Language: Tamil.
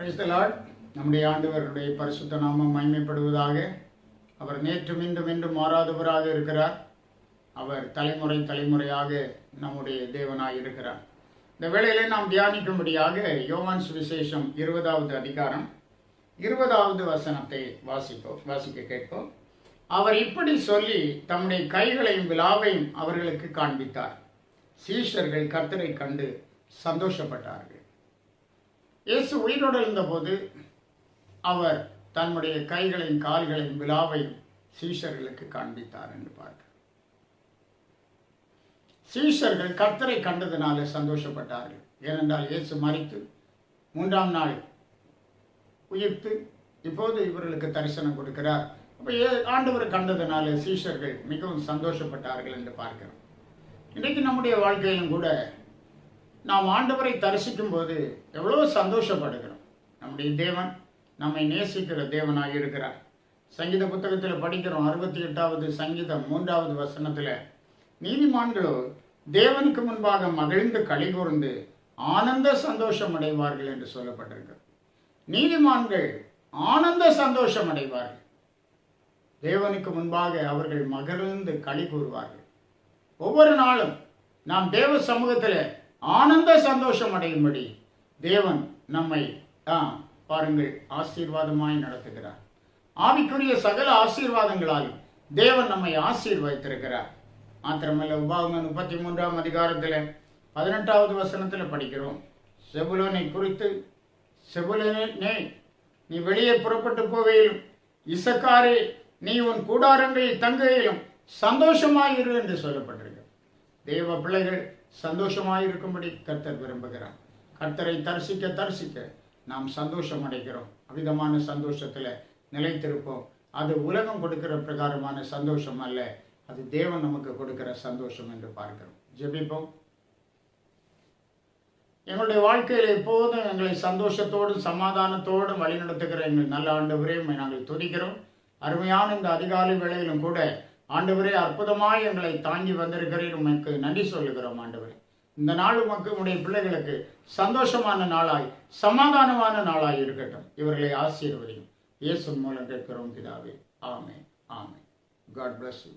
நம்முடைய ஆண்டவர்களுடைய பரிசுத்த நாமம் மகிமைப்படுவதாக. அவர் நேற்று மீண்டும் மீண்டும் மாறாதவராக இருக்கிறார். அவர் தலைமுறை தலைமுறையாக நம்முடைய தேவனாய் இருக்கிறார். இந்த வேளையிலே நாம் தியானிக்கும்படியாக யோவான் சுவிசேஷம் இருபதாவது அதிகாரம் இருபதாவது வசனத்தை வாசிப்போம் வாசிக்க கேட்போம். அவர் இப்படி சொல்லி தம்முடைய கைகளையும் விழாவையும் அவர்களுக்கு காண்பித்தார். சீஷர்கள் கர்த்தரை கண்டு சந்தோஷப்பட்டார்கள். இயேசு உயிரோடு இருந்தபோது அவர் தன்னுடைய கைகளையும் கால்களையும் விழாவையும் சீஷர்களுக்கு காண்பித்தார் என்று பார்க்க சீஷர்கள் கர்த்தரை கண்டதினால சந்தோஷப்பட்டார்கள். ஏனென்றால் இயேசு மறித்து மூன்றாம் நாள் உயிர்த்து இப்போது இவர்களுக்கு தரிசனம் கொடுக்கிறார். அப்போ ஆண்டவர் கண்டதினால சீஷர்கள் மிகவும் சந்தோஷப்பட்டார்கள் என்று பார்க்கிறோம். இன்றைக்கு நம்முடைய வாழ்க்கையிலும் கூட நாம் ஆண்டவரை தரிசிக்கும் போது எவ்வளோ சந்தோஷப்படுகிறோம். நம்முடைய தேவன் நம்மை நேசிக்கிற தேவனாக இருக்கிறார். சங்கீத புத்தகத்தில் படிக்கிறோம் அறுபத்தி எட்டாவது சங்கீதம் மூன்றாவது வசனத்தில் நீதிமான்களோ தேவனுக்கு முன்பாக மகிழ்ந்து களி கூர்ந்து ஆனந்த சந்தோஷம் அடைவார்கள் என்று சொல்லப்பட்டிருக்கு நீதிமான்கள் ஆனந்த சந்தோஷம் அடைவார்கள் தேவனுக்கு முன்பாக அவர்கள் மகிழ்ந்து களி கூறுவார்கள். ஒவ்வொரு நாளும் நாம் தேவ சமூகத்தில் ஆனந்த சந்தோஷம் அடையும்படி தேவன் நம்மை தான் பாருங்கள் ஆசீர்வாதமாய் நடத்துகிறார். ஆவிக்குரிய சகல ஆசீர்வாதங்களாலும் தேவன் நம்மை ஆசீர்வதித்திருக்கிறார். மாத்திரமல்ல உபாகம முப்பத்தி மூன்றாம் அதிகாரத்தில் பதினெட்டாவது வசனத்தில் படிக்கிறோம். செபுலனை குறித்து செபுலனே நீ வெளியே புறப்பட்டு போகையிலும் இசக்காரே நீ உன் கூடாரங்களில் தங்குகையிலும் சந்தோஷமாயிரு என்று சொல்லப்பட்டிருக்கு. தேவ பிள்ளைகள் சந்தோஷமாயிருக்கும்படி கர்த்தர் விரும்புகிறார். கர்த்தரை தரிசிக்க தரிசிக்க நாம் சந்தோஷம் அடைகிறோம் அவிதமான சந்தோஷத்தில் நிலைத்திருப்போம். அது உலகம் கொடுக்கிற பிரகாரமான சந்தோஷம் அல்ல அது தேவன் நமக்கு கொடுக்கிற சந்தோஷம் என்று பார்க்கிறோம். ஜெபிப்போம். எங்களுடைய வாழ்க்கையில் எப்போதும் எங்களை சந்தோஷத்தோடும் சமாதானத்தோடும் வழிநடத்துகிற எங்கள் நல்ல ஆண்டு உம்மை நாங்கள் துதிக்கிறோம். அருமையான இந்த அதிகாலை வேளையிலும் கூட ஆண்டவரே அற்புதமாய் எங்களை தாங்கி வந்திருக்கிறேன் உமக்கு நன்றி சொல்லுகிறோம் ஆண்டவரே. இந்த நாள் உமக்கு உடைய பிள்ளைகளுக்கு சந்தோஷமான நாளாய் சமாதானமான நாளாய் இருக்கட்டும். இவர்களை ஆசீர்வதியும். இயேசு மூலம் கேட்கிறோம் பிதாவே. ஆமே ஆமே காட் பிளஸ் யூ